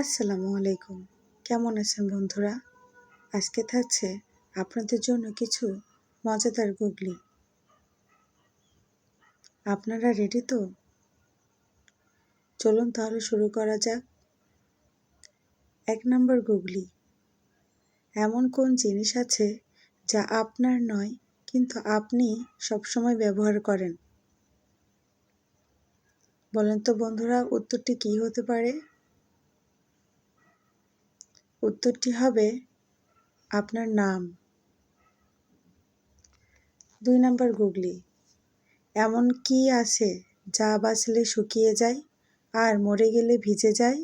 আসসালামু আলাইকুম। কেমন আছেন বন্ধুরা? আজকে থাকছে আপনাদের জন্য কিছু মজাদার গুগলি। আপনারা রেডি তো? চলুন তাহলে শুরু করা যাক। এক নম্বর গুগলি। এমন কোন জিনিস আছে যা আপনার নয়, কিন্তু আপনি সবসময় ব্যবহার করেন? বলেন তো বন্ধুরা, উত্তরটি কী হতে পারে? উত্তরটি হবে আপনার নাম। দুই নম্বর গুগলি। এমন কি আছে যা বাঁচলে শুকিয়ে যায় আর মরে গেলে ভিজে যায়?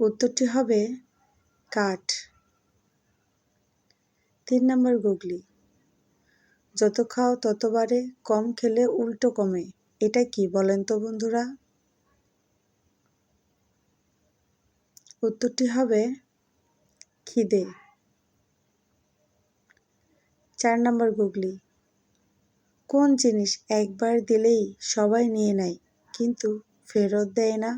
উত্তরটি হবে কাঠ। তিন নম্বর গুগলি। যত খাও ততবারে কম খেলে উল্টো কমে। এটা কি বলেন তো বন্ধুরা? উত্তরটি হবে খিদে। চার নম্বর গুগলি। কোন জিনিস একবার দিলেই সবাই নিয়ে নেয়, কিন্তু ফেরত দেয় না?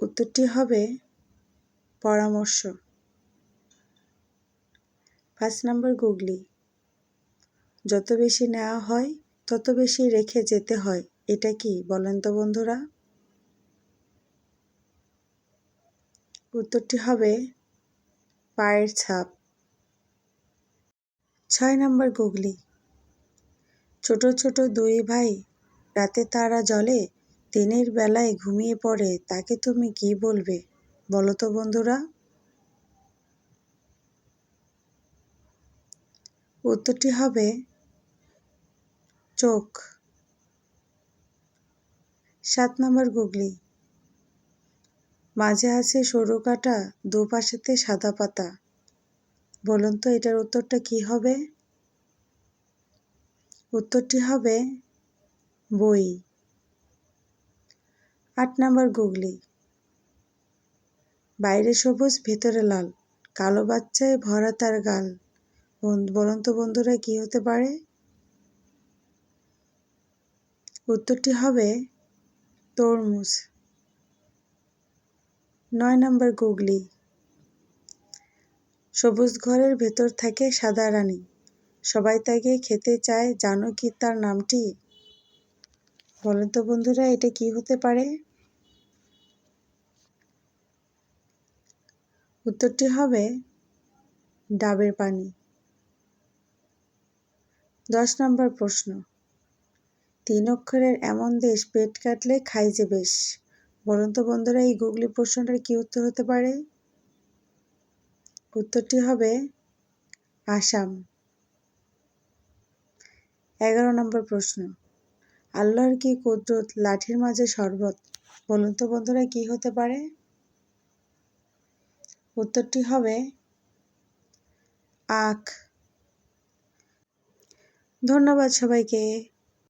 উত্তরটি হবে পরামর্শ। পাঁচ নম্বর গুগলি। যত বেশি নেওয়া হয়, তত বেশি রেখে যেতে হয়। এটা কি বলেন তো বন্ধুরা। উত্তরটি হবে পায়ের ছাপ। ছয় নম্বর গুগলি। ছোট ছোট দুই ভাই রাতে তারা জলে দিনের বেলায় ঘুমিয়ে পড়ে, তাকে তুমি কি বলবে বলো তো বন্ধুরা। উত্তরটি হবে চোখ। সাত নম্বর গুগলি। মাঝে আছে সরু কাটা দুপাশেতে সাদা পাতা। বলুন তো এটার উত্তরটা কি হবে? উত্তরটি হবে বই। আট নম্বর গুগলি। বাইরে সবুজ, ভেতরে লাল। কালো বাচ্চায় ভরা তার গাল। বলুন তো বন্ধুরা কি হতে পারে? উত্তরটি হবে তরমুজ। নয় নম্বর গুগলি। সবুজ ঘরের ভেতর থাকে সাদা রানী। সবাই তাকে খেতে চায়, জানো কি তার নামটি? বলেন তো বন্ধুরা, এটা কি হতে পারে? উত্তরটি হবে ডাবের পানি। দশ নম্বর প্রশ্ন। তিন অক্ষরের এমন দেশ পেট কাটলে খাই যে বেশ। বলুন তো বন্ধুরা, এই গুগলি প্রশ্নটার কি উত্তর হতে পারে? উত্তরটি হবে আসাম। এগারো নম্বর প্রশ্ন। আল্লাহর কি কুদরত লাঠির মাঝে শরবত? বলুন তো বন্ধুরা, কি হতে পারে? উত্তরটি হবে আখ। ধন্যবাদ সবাইকে।